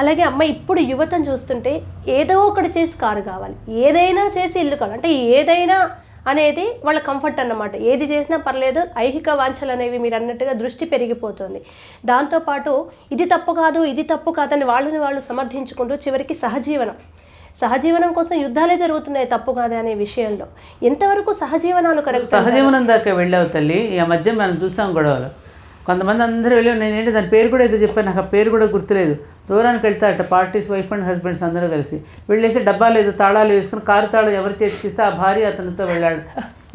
అలాగే అమ్మాయి ఇప్పుడు యువతను చూస్తుంటే ఏదో ఒకటి చేసి కారు కావాలి. ఏదైనా చేసి ఇల్లు కావాలి. అంటే ఏదైనా అనేది వాళ్ళ కంఫర్ట్ అన్నమాట. ఏది చేసినా పర్లేదు ఐహిక వాంఛలు అనేవి మీరు అన్నట్టుగా దృష్టి పెరిగిపోతుంది. దాంతోపాటు ఇది తప్పు కాదు ఇది తప్పు కాదని వాళ్ళని వాళ్ళు సమర్థించుకుంటూ చివరికి సహజీవనం. సహజీవనం కోసం యుద్ధాలే జరుగుతున్నాయి తప్పు కాదు అనే విషయంలో. ఎంతవరకు సహజీవనాలు కరెక్ట్ సహజీవనం దాకా వెళ్ళావు తల్లి. ఈ మధ్య మనం చూసాం గొడవలు. కొంతమంది అందరూ వెళ్ళాం నేనేంటి దాని పేరు కూడా ఏదో చెప్పాను. నాకు ఆ పేరు కూడా గుర్తులేదు. దూరానికి వెళ్తే అట్ట పార్టీస్ వైఫ్ అండ్ హస్బెండ్స్ అందరూ కలిసి. వెళ్ళేసి డబ్బాలు ఏదో తాళాలు వేసుకుని కారు తాళం ఎవరు చేతికిస్తే ఆ భార్య అతనితో వెళ్ళాడు.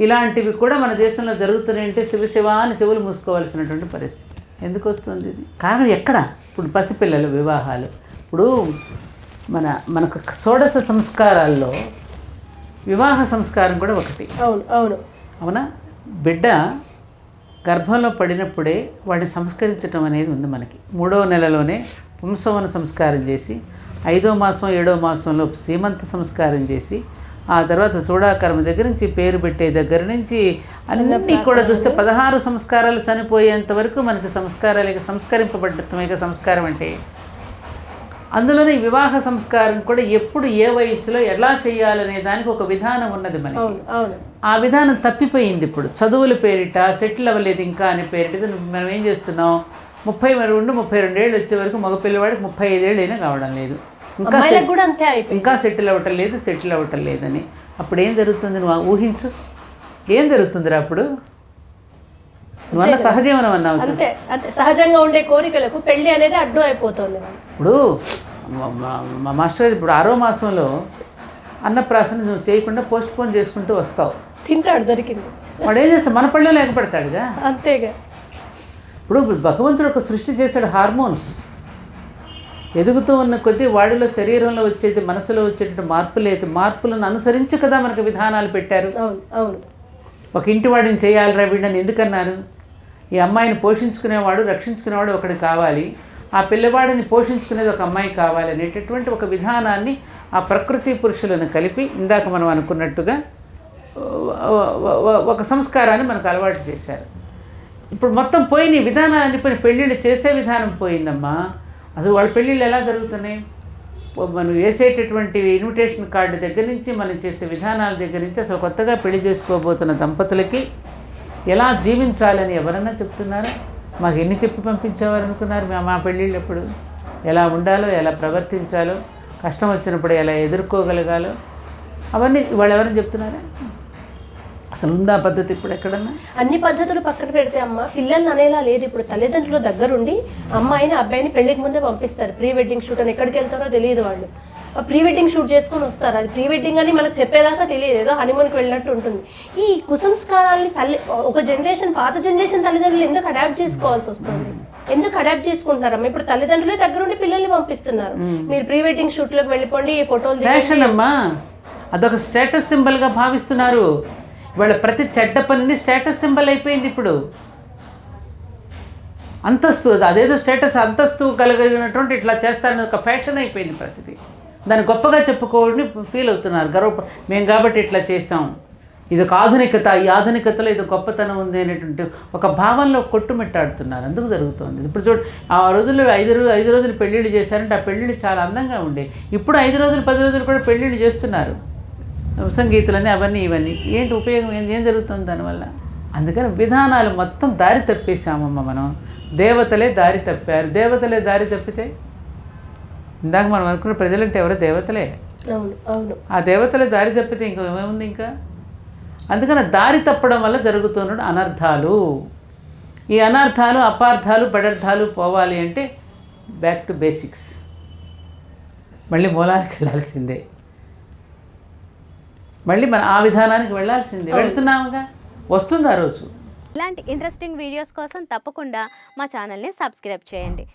ఇలాంటివి కూడా మన దేశంలో జరుగుతున్నాయంటే శివ శివ అని చెవులు మూసుకోవాల్సినటువంటి పరిస్థితి. ఎందుకు వస్తుంది ఇది? కారణం ఎక్కడ? ఇప్పుడు పసిపిల్లలు వివాహాలు. ఇప్పుడు మన మనకు షోడశ సంస్కారాల్లో వివాహ సంస్కారం కూడా ఒకటి. అవును అవును. అవునా? బిడ్డ గర్భంలో పడినప్పుడే వాడిని సంస్కరించడం అనేది ఉంది మనకి. మూడవ నెలలోనే పుంసవన సంస్కారం చేసి ఐదో మాసం ఏడో మాసంలో సీమంత సంస్కారం చేసి ఆ తర్వాత చూడాకర్మ దగ్గర నుంచి పేరు పెట్టే దగ్గర నుంచి అన్నీ కూడా చూస్తే పదహారు సంస్కారాలు చనిపోయేంత వరకు మనకి సంస్కారాలు ఇక సంస్కరింపబడటమే ఇక సంస్కారం అంటే. అందులోనే వివాహ సంస్కారం కూడా ఎప్పుడు ఏ వయసులో ఎలా చేయాలనే దానికి ఒక విధానం ఉన్నది మనకి. ఆ విధానం తప్పిపోయింది ఇప్పుడు. చదువుల పేరిట సెటిల్ అవ్వలేదు ఇంకా అని పేరిట మనం ఏం చేస్తున్నాం? ముప్పై రెండు ముప్పై రెండేళ్ళు వచ్చే వరకు మగ పిల్లవాడికి ముప్పై ఐదేళ్ళు అయినా కావడం లేదు. ఇంకా కూడా అంతే ఇంకా సెటిల్ అవ్వటం లేదు సెటిల్ అవ్వటం లేదని. అప్పుడు ఏం జరుగుతుంది? నువ్వు ఊహించు. ఏం జరుగుతుందిరా అప్పుడు? అన్న సహజీవనం అన్నావు అంతే అంతే. సహజంగా ఉండే కోరికలకు పెళ్ళి అనేది అడ్డు అయిపోతుంది. ఇప్పుడు మా- మాస్టర్ ఇప్పుడు ఆరో మాసంలో అన్నప్రాసన నువ్వు చేయకుండా పోస్ట్ పోన్ చేసుకుంటూ వస్తావు. తింటాడు దొరికింది. వాడు ఏం చేస్తాడు? మన పళ్ళలో లేకపోడతాడుగా అంతేగా. ఇప్పుడు భగవంతుడు ఒక సృష్టి చేశాడు హార్మోన్స్. ఎదుగుతూ ఉన్న కొద్దీ వాడిలో శరీరంలో వచ్చేది మనసులో వచ్చేటువంటి మార్పులు అయితే మార్పులను అనుసరించి కదా మనకు విధానాలు పెట్టారు. అవును అవును. ఒక ఇంటి వాడిని చేయాలిరా వీడని ఎందుకన్నారు? ఈ అమ్మాయిని పోషించుకునేవాడు రక్షించుకునేవాడు ఒకటి కావాలి. ఆ పిల్లవాడిని పోషించుకునేది ఒక అమ్మాయి కావాలి అనేటటువంటి ఒక విధానాన్ని ఆ ప్రకృతి పురుషులను కలిపి ఇందాక మనం అనుకున్నట్టుగా ఒక సంస్కారాన్ని మనకు అలవాటు చేశారు. ఇప్పుడు మొత్తం పోయిన ఈ విధానాన్ని పోయి పెళ్ళిళ్ళు చేసే విధానం పోయిందమ్మా. అసలు వాళ్ళ పెళ్ళిళ్ళు ఎలా జరుగుతున్నాయి? మనం వేసేటటువంటి ఇన్విటేషన్ కార్డు దగ్గర నుంచి మనం చేసే విధానాల దగ్గర నుంచి అసలు కొత్తగా పెళ్ళి చేసుకోబోతున్న దంపతులకి ఎలా జీవించాలని ఎవరన్నా చెప్తున్నారా? మాకు ఎన్ని చెప్పి పంపించేవారు అనుకున్నారు? మా మా పెళ్ళిళ్ళు ఎప్పుడు? ఎలా ఉండాలో ఎలా ప్రవర్తించాలో కష్టం వచ్చినప్పుడు ఎలా ఎదుర్కోగలగాలో అవన్నీ వాళ్ళు ఎవరైనా చెప్తున్నారా? అసలు ఉందా పద్ధతి ఇప్పుడు ఎక్కడన్నా? అన్ని పద్ధతులు పక్కన పెడితే అమ్మ పిల్లల్ని అనేలా లేదు. ఇప్పుడు తల్లిదండ్రులు దగ్గరుండి అమ్మాయిని అబ్బాయిని పెళ్ళికి ముందే పంపిస్తారు. ప్రీ వెడ్డింగ్ షూట్ అని ఎక్కడికి వెళ్తారో తెలియదు వాళ్ళు. ప్రీ వెడ్డింగ్ షూట్ చేసుకొని వస్తారు. అది ప్రీ వెడ్డింగ్ అని మనకు చెప్పేదాకా తెలియదు. ఏదో హనీమూన్కి వెళ్ళినట్టు ఉంటుంది. ఈ కుసంస్కారాల్ని తల్లి ఒక జనరేషన్ పాత జనరేషన్ తల్లిదండ్రులు ఎందుకు అడాప్ట్ చేసుకోవాల్సి వస్తుంది? ఎందుకు అడాప్ట్ చేసుకుంటున్నారమ్మా? ఇప్పుడు తల్లిదండ్రులే దగ్గరుండి పిల్లల్ని పంపిస్తున్నారు. మీరు ప్రీ వెడ్డింగ్ షూట్లోకి వెళ్ళిపోండి ఈ ఫోటోలు. ఫ్యాషన్ అమ్మా అదొక స్టేటస్ సింబల్గా భావిస్తున్నారు. వాళ్ళ ప్రతి చెడ్డ పనిని స్టేటస్ సింబల్ అయిపోయింది ఇప్పుడు. అంతస్తు అదేదో స్టేటస్ అంతస్తు కలిగినటువంటి ఇట్లా చేస్తారని ఒక ఫ్యాషన్ అయిపోయింది ప్రతిదీ. దాన్ని గొప్పగా చెప్పుకోవని ఫీల్ అవుతున్నారు. గర్వ మేము కాబట్టి ఇట్లా చేసాం ఇది ఒక ఆధునికత. ఈ ఆధునికతలో ఇది గొప్పతనం ఉంది అనేటువంటి ఒక భావనలో కొట్టుమిట్టాడుతున్నారు. అందుకు జరుగుతుంది. ఇప్పుడు చూడు ఆ రోజుల్లో ఐదు రోజులు ఐదు రోజులు పెళ్ళిళ్ళు చేశారంటే ఆ పెళ్ళిళ్ళు చాలా అందంగా ఉండే. ఇప్పుడు ఐదు రోజులు పది రోజులు కూడా పెళ్ళిళ్ళు చేస్తున్నారు. సంగీతులని అవన్నీ ఇవన్నీ. ఏంటి ఉపయోగం? ఏం ఏం జరుగుతుంది దానివల్ల? అందుకని విధానాలు మొత్తం దారి తప్పేసామమ్మ మనం. దేవతలే దారి తప్పారు. దేవతలే దారి తప్పితే ఇందాక మనం అనుకున్న ప్రజలంటే ఎవరో? దేవతలే. అవును అవును. ఆ దేవతలే దారి తప్పితే ఇంకా ఏముంది ఇంకా? అందుకని దారి తప్పడం వల్ల జరుగుతున్న అనర్థాలు. ఈ అనర్థాలు అపార్థాలు బడర్థాలు పోవాలి అంటే బ్యాక్ టు బేసిక్స్ మళ్ళీ మూలానికి వెళ్ళాల్సిందే. మళ్ళీ మన ఆ విధానానికి వెళ్ళాల్సిందే. వెళ్తున్నాముగా? వస్తుంది ఆ రోజు. ఇలాంటి ఇంట్రెస్టింగ్ వీడియోస్ కోసం తప్పకుండా మా ఛానల్ని సబ్స్క్రైబ్ చేయండి.